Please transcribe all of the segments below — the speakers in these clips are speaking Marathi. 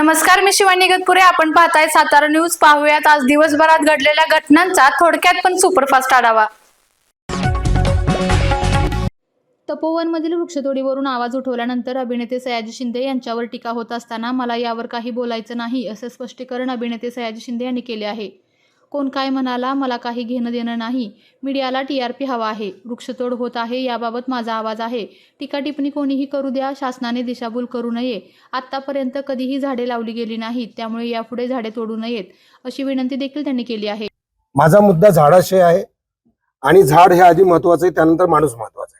नमस्कार मी शिवानी गतपुरे. आपण पाहताय सातारा न्यूज. पाहूयात आज दिवसभरात घडलेल्या घटनांचा थोडक्यात पण सुपरफास्ट आढावा. तपोवनमधील वृक्षतोडीवरून आवाज उठवल्यानंतर अभिनेते सयाजी शिंदे यांच्यावर टीका होत असताना मला यावर काही बोलायचं नाही असं स्पष्टीकरण अभिनेते सयाजी शिंदे यांनी केले आहे. कोण काय म्हणाला मला काही घेणं देणं नाही. मीडियाला टी आर पी हवा आहे. वृक्षतोड होत आहे याबाबत माझा आवाज आहे. टीका टिप्पणी कोणीही करू द्या शासनाने दिशाभूल करू नये. आत्तापर्यंत कधीही झाडे लावली गेली नाहीत त्यामुळे यापुढे झाडे तोडू नयेत अशी विनंती देखील त्यांनी केली आहे. माझा मुद्दा झाडाशय आहे आणि झाड हे आधी महत्वाचं आहे त्यानंतर माणूस महत्त्वाचा आहे.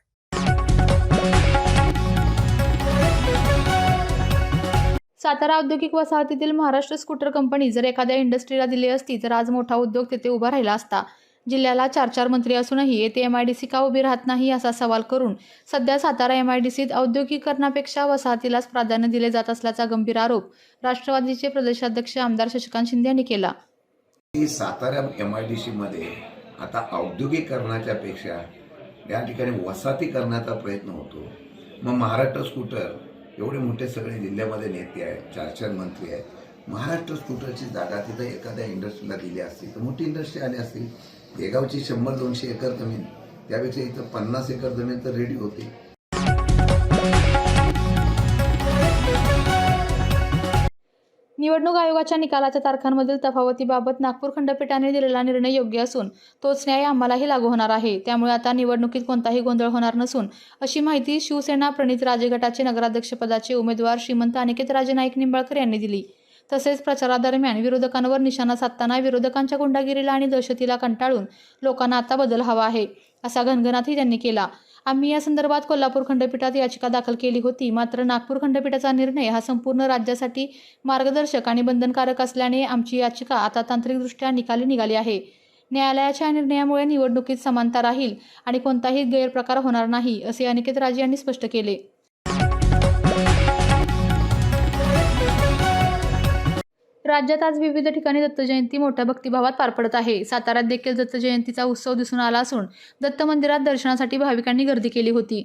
सातारा औद्योगिक वसाहतीतील महाराष्ट्र स्कूटर कंपनी जर एखाद्या इंडस्ट्रीला दिली असती तर आज मोठा उद्योग तेथे उभा राहिला असता. जिल्ह्याला चार चार मंत्री असूनही येथे एम आय डी सी का उभी राहत नाही असा सवाल करून सध्या सातारा एम आय डी सीत औद्योगिकरणापेक्षा वसाहतीलाच प्राधान्य दिले जात असल्याचा गंभीर आरोप राष्ट्रवादीचे प्रदेशाध्यक्ष आमदार शशिकांत शिंदे यांनी केला. सातारा एम आय डी सीमध्ये आता औद्योगिकरणाच्या पेक्षा या ठिकाणी वसाहतीकरणाचा प्रयत्न होतो. मग महाराष्ट्र स्कूटर एवढे मोठे सगळे जिल्ह्यामध्ये नेते आहेत चार चार मंत्री आहेत. महाराष्ट्र स्कूटरची जागा तिथं एखाद्या इंडस्ट्रीला दिली असती तर मोठी इंडस्ट्री आली असती. देगावची शंभर दोनशे एकर जमीन त्यापेक्षा इथं पन्नास एकर जमीन तर रेडी होती. निवडणूक आयोगाच्या निकालाच्या तारखांमधील तफावतीबाबत नागपूर खंडपीठाने दिलेला निर्णय योग्य असून तोच न्याय आम्हालाही लागू होणार आहे. त्यामुळे आता निवडणुकीत कोणताही गोंधळ होणार नसून अशी माहिती शिवसेना प्रणित राजे गटाचे नगराध्यक्षपदाचे उमेदवार श्रीमंत अनिकेत राजे नाईक निंबाळकर यांनी दिली. तसेच प्रचारादरम्यान विरोधकांवर निशाणा साधताना विरोधकांच्या गुंडागिरीला आणि दहशतीला कंटाळून लोकांना आता बदल हवा आहे असा घनघनातही त्यांनी केला. आम्ही या संदर्भात कोल्हापूर खंडपीठात याचिका दाखल केली होती. मात्र नागपूर खंडपीठाचा निर्णय हा संपूर्ण राज्यासाठी मार्गदर्शक आणि बंधनकारक असल्याने आमची याचिका आता तांत्रिकदृष्ट्या निकाली निघाली आहे. न्यायालयाच्या या निर्णयामुळे निवडणुकीत समानता राहील आणि कोणताही गैरप्रकार होणार नाही असे अनिकेत राजे यांनी स्पष्ट केले. राज्यात आज विविध ठिकाणी दत्तजयंती मोठ्या भक्तिभावात पार पडत आहे. साताऱ्यात देखील दत्तजयंतीचा उत्सव दिसून आला असून दत्त मंदिरात दर्शनासाठी भाविकांनी गर्दी केली होती.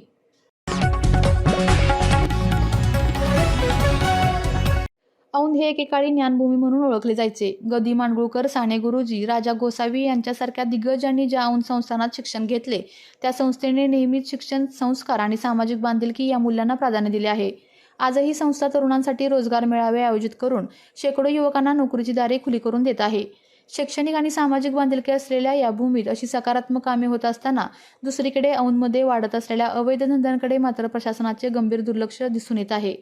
औंध हे एकेकाळी ज्ञानभूमी म्हणून ओळखले जायचे. गदी मांडगुळकर साने गुरुजी राजा गोसावी यांच्यासारख्या दिग्गजांनी ज्या औंध संस्थानात शिक्षण घेतले त्या संस्थेने नेहमीच शिक्षण संस्कार आणि सामाजिक बांधिलकी या मूल्यांना प्राधान्य दिले आहे. आजही संस्था तरुणांसाठी रोजगार मेळावे आयोजित करून शेकडो युवकांना नोकरीची दारे खुली करून देत आहे. शैक्षणिक आणि सामाजिक बांधिलकी असलेल्या या भूमीत अशी सकारात्मक कामे होत असताना दुसरीकडे औंधमध्ये वाढत असलेल्या अवैध धंद्यांकडे मात्र प्रशासनाचे गंभीर दुर्लक्ष दिसून येत आहे.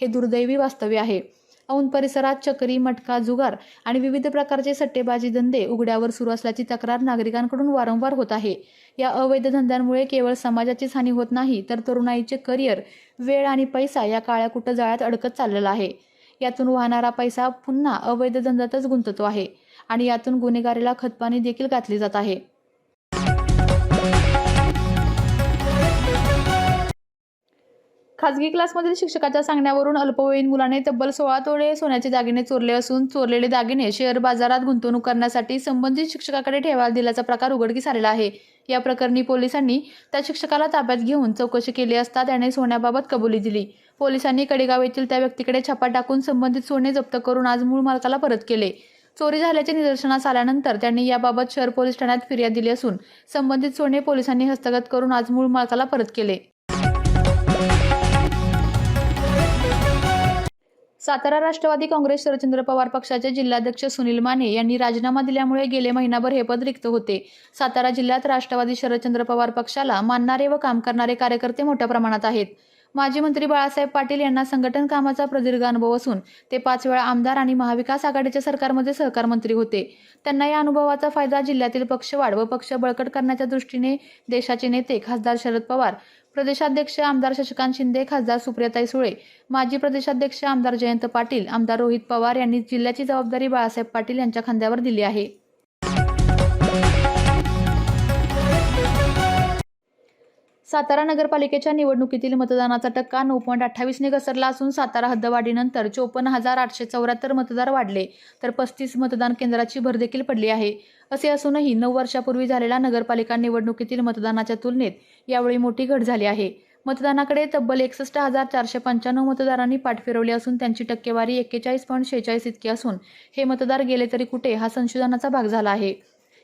हे दुर्दैवी वास्तव्य आहे. औंध परिसरात चक्री मटका जुगार आणि विविध प्रकारचे सट्टेबाजी धंदे उघड्यावर सुरू असल्याची तक्रार नागरिकांकडून वारंवार होत आहे. या अवैध धंद्यांमुळे केवळ समाजाचीच हानी होत नाही तर तरुणाईचे करिअर वेळ आणि पैसा या काळ्या कुठं जाळ्यात अडकत चाललेला आहे. यातून वाहणारा पैसा पुन्हा अवैध धंद्यातच गुंततो आहे आणि यातून गुन्हेगारीला खतपाणी देखील घातली जात आहे. खाजगी क्लासमधील शिक्षकाच्या सांगण्यावरून अल्पवयीन मुलाने तब्बल सोळा तोळे सोन्याचे दागिने चोरले असून चोरलेले दागिने शेअर बाजारात गुंतवणूक करण्यासाठी संबंधित शिक्षकाकडे ठेवायला दिल्याचा प्रकार उघडकीस आलेला आहे. या प्रकरणी पोलिसांनी त्या शिक्षकाला ताब्यात घेऊन चौकशी केली असता त्याने सोन्याबाबत कबुली दिली. पोलिसांनी कडेगाव येथील त्या व्यक्तीकडे छापा टाकून संबंधित सोने जप्त करून आज मूळ मालकाला परत केले. चोरी झाल्याचे निदर्शनास आल्यानंतर त्यांनी याबाबत शहर पोलीस ठाण्यात फिर्याद दिली असून संबंधित सोने पोलिसांनी हस्तगत करून आज मूळ मालकाला परत केले. सातारा राष्ट्रवादी काँग्रेस शरदचंद्र पवार पक्षाचे जिल्हाध्यक्ष सुनील माने यांनी राजीनामा दिल्यामुळे गेले महिनाभर हे पद रिक्त होते. सातारा जिल्ह्यात राष्ट्रवादी शरदचंद्र पवार पक्षाला मानणारे व काम करणारे कार्यकर्ते मोठ्या प्रमाणात आहेत. माजी मंत्री बाळासाहेब पाटील यांना संघटन कामाचा प्रदीर्घ अनुभव असून ते पाच वेळा आमदार आणि महाविकास आघाडीच्या सरकारमध्ये सहकार मंत्री होते. त्यांना या अनुभवाचा फायदा जिल्ह्यातील पक्षवाढ व पक्ष बळकट करण्याच्या दृष्टीने देशाचे नेते खासदार शरद पवार प्रदेशाध्यक्ष आमदार शशिकांत शिंदे खासदार सुप्रियाताई सुळे माजी प्रदेशाध्यक्ष आमदार जयंत पाटील आमदार रोहित पवार यांनी जिल्ह्याची जबाबदारी बाळासाहेब पाटील यांच्या खांद्यावर दिली आहे. सातारा नगरपालिकेच्या निवडणुकीतील मतदानाचा टक्का नऊ पॉईंट अठ्ठावीसने घसरला असून सातारा हद्दवाढीनंतर चोपन्न हजार आठशे चौऱ्याहत्तर मतदार वाढले तर पस्तीस मतदान केंद्राची भर देखील पडली आहे. असे असूनही नऊ वर्षापूर्वी झालेल्या नगरपालिका निवडणुकीतील मतदानाच्या तुलनेत यावेळी मोठी घट झाली आहे. मतदानाकडे तब्बल एकसष्ट हजार चारशे पंच्याण्णव मतदारांनी पाठ फिरवली असून त्यांची टक्केवारी एक्केचाळीस पॉईंट शेहेचाळीस इतकी असून हे मतदार गेले तरी कुठे हा संशोधनाचा भाग झाला आहे.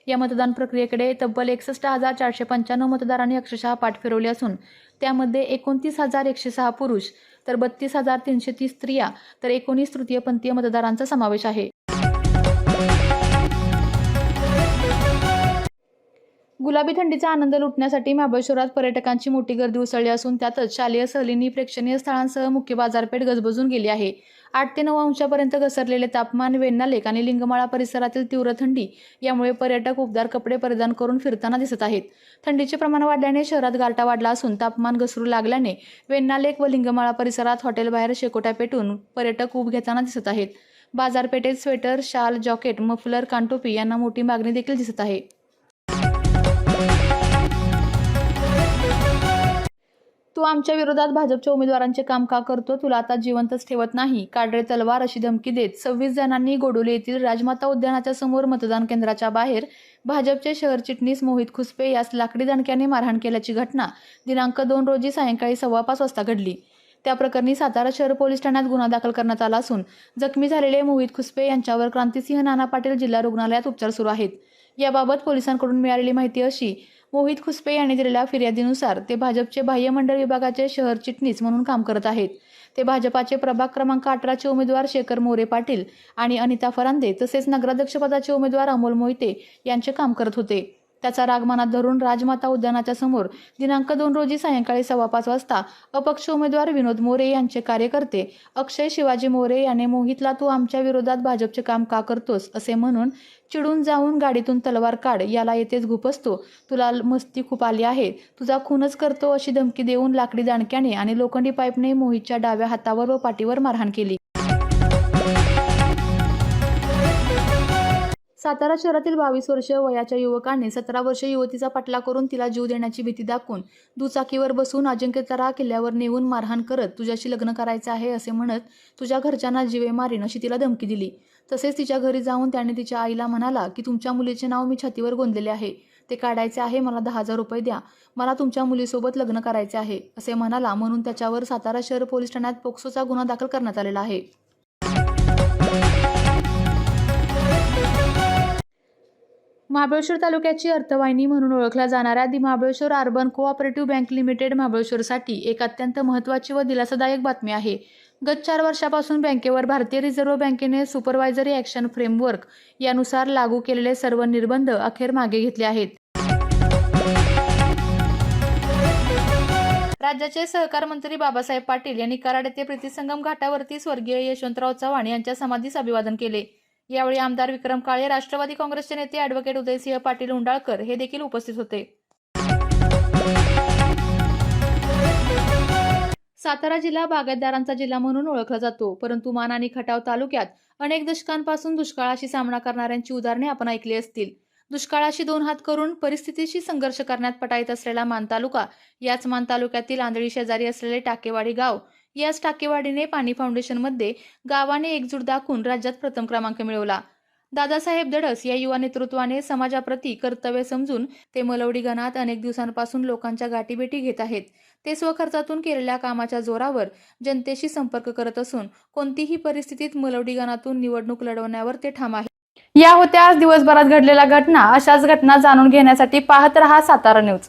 या मतदान प्रक्रियेकडे तब्बल एकसष्ट हजार चारशे पंच्याण्णव मतदारांनी अक्षरशः पाठ फिरवली असून त्यामध्ये एकोणतीस हजार एकशे सहा पुरुष तर बत्तीस हजार तीनशे तीस स्त्रिया तर एकोणीस तृतीयपंथीय मतदारांचा समावेश आहे. गुलाबी थंडीचा आनंद लुटण्यासाठी महाबळेश्वरात पर्यटकांची मोठी गर्दी उसळली असून त्यातच शालेय सहलींनी प्रेक्षणीय स्थळांसह मुख्य बाजारपेठ गजबजून गेली आहे. आठ ते नऊ अंशापर्यंत घसरलेले तापमान वेण्णा लेक आणि लिंगमाळा परिसरातील तीव्र थंडी यामुळे पर्यटक उबदार कपडे परिधान करून फिरताना दिसत आहेत. थंडीचे प्रमाण वाढल्याने शहरात गारठा वाढला असून तापमान घसरू लागल्याने वेण्णा लेक व लिंगमाळा परिसरात हॉटेलबाहेर शेकोट्या पेटून पर्यटक उब घेताना दिसत आहेत. बाजारपेठेत स्वेटर शाल जॉकेट मफलर कानटोपी यांना मोठी मागणी देखील दिसत आहे. तू आमच्या विरोधात भाजपच्या उमेदवारांचे काम का करतो? तुला आता जिवंतच ठेवत नाही. काढरे तलवार अशी धमकी देत सव्वीस जणांनी गोडोली येथील राजमाता उद्यानाच्या समोर मतदान केंद्राच्या बाहेर भाजपचे शहर चिटणीस मोहित खुसपे यास लाकडी दणक्याने मारहाण केल्याची घटना दिनांक दोन रोजी सायंकाळी सव्वा पाच वाजता घडली. त्या प्रकरणी सातारा शहर पोलीस ठाण्यात गुन्हा दाखल करण्यात आला असून जखमी झालेले मोहित खुसपे यांच्यावर क्रांतिसिंह नाना पाटील जिल्हा रुग्णालयात उपचार सुरू आहेत. याबाबत पोलिसांकडून मिळालेली माहिती अशी मोहित खुसपे यांनी दिलेल्या फिर्यादीनुसार ते भाजपचे बाह्य मंडळ विभागाचे शहर चिटणीस म्हणून काम करत आहेत. ते भाजपाचे प्रभाग क्रमांक अठराचे उमेदवार शेखर मोरे पाटील आणि अनिता फरांदे तसेच नगराध्यक्षपदाचे उमेदवार अमोल मोहिते यांचे काम करत होते. त्याचा राग मनात धरून राजमाता उद्यानाच्या समोर दिनांक दोन रोजी सायंकाळी सव्वा पाच वाजता अपक्ष उमेदवार विनोद मोरे यांचे कार्यकर्ते अक्षय शिवाजी मोरे याने मोहितला तू आमच्या विरोधात भाजपचे काम का करतोस असे म्हणून चिडून जाऊन गाडीतून तलवार काढ याला येथेच घुपसतो तुला मस्ती खूप आली आहे. तुझा खूनच करतो अशी धमकी देऊन लाकडी दाणक्याने आणि लोखंडी पाईपने मोहितच्या डाव्या हातावर व पाठीवर मारहाण केली. सातारा शहरातील बावीस वर्ष वयाच्या युवकाने सतरा वर्ष युवतीचा पटला करून तिला जीव देण्याची भीती दाखवून दुचाकीवर बसून अजिंक्यतारा किल्ल्यावर नेऊन मारहाण करत तुझ्याशी लग्न करायचं आहे असे म्हणत तुझ्या घरच्यांना जीवे मारीन अशी तिला धमकी दिली. तसेच तिच्या घरी जाऊन त्याने तिच्या आईला म्हणाला की तुमच्या मुलीचे नाव मी छातीवर गोंदलेले आहे. ते काढायचे आहे मला दहा हजार रुपये द्या. मला तुमच्या मुलीसोबत लग्न करायचे आहे असे म्हणाला म्हणून त्याच्यावर सातारा शहर पोलीस ठाण्यात पोक्सोचा गुन्हा दाखल करण्यात आलेला आहे. महाबळेश्वर तालुक्याची अर्थवाहिनी म्हणून ओळखल्या जाणाऱ्या the Mahabaleshwar urban cooperative bank limited महाबळेश्वरसाठी एक अत्यंत महत्त्वाची व दिलासादायक बातमी आहे. गत चार वर्षापासून बँकेवर भारतीय रिझर्व्ह बँकेने सुपरवायझरी ॲक्शन फ्रेमवर्क यानुसार लागू केलेले सर्व निर्बंध अखेर मागे घेतले आहेत. राज्याचे सहकार मंत्री बाबासाहेब पाटील यांनी कराड येथे प्रीतीसंगम घाटावरती स्वर्गीय यशवंतराव चव्हाण यांच्या समाधीस अभिवादन केले. यावेळी आमदार विक्रम काळे राष्ट्रवादी काँग्रेसचे नेते अॅडव्होकेट उदयसिंह पाटील उंडाळकर हे देखील उपस्थित होते. सातारा जिल्हा बागायतदारांचा जिल्हा म्हणून ओळखला जातो परंतु मान आणि खटाव तालुक्यात अनेक दशकांपासून दुष्काळाशी सामना करणाऱ्यांची उदाहरणे आपण ऐकली असतील. दुष्काळाशी दोन हात करून परिस्थितीशी संघर्ष करण्यात पटाईत असलेला मान तालुका याच मान तालुक्यातील आंधळी शेजारी असलेले टाकेवाडी गाव याच टाकेवाडीने पाणी फाउंडेशनमध्ये गावाने एकजूट दाखवून राज्यात प्रथम क्रमांक मिळवला. दादासाहेब दडस या युवा नेतृत्वाने समाजाप्रती कर्तव्य समजून ते मलवडी गणात अनेक दिवसांपासून लोकांच्या गाठीभेटी घेत आहेत. ते स्वखर्चातून केलेल्या कामाच्या जोरावर जनतेशी संपर्क करत असून कोणतीही परिस्थितीत मलवडी गणातून निवडणूक लढवण्यावर ते ठाम आहे या होत्या आज दिवसभरात घडलेल्या घटना. अशाच घटना जाणून घेण्यासाठी पाहत रहा सातारा न्यूज.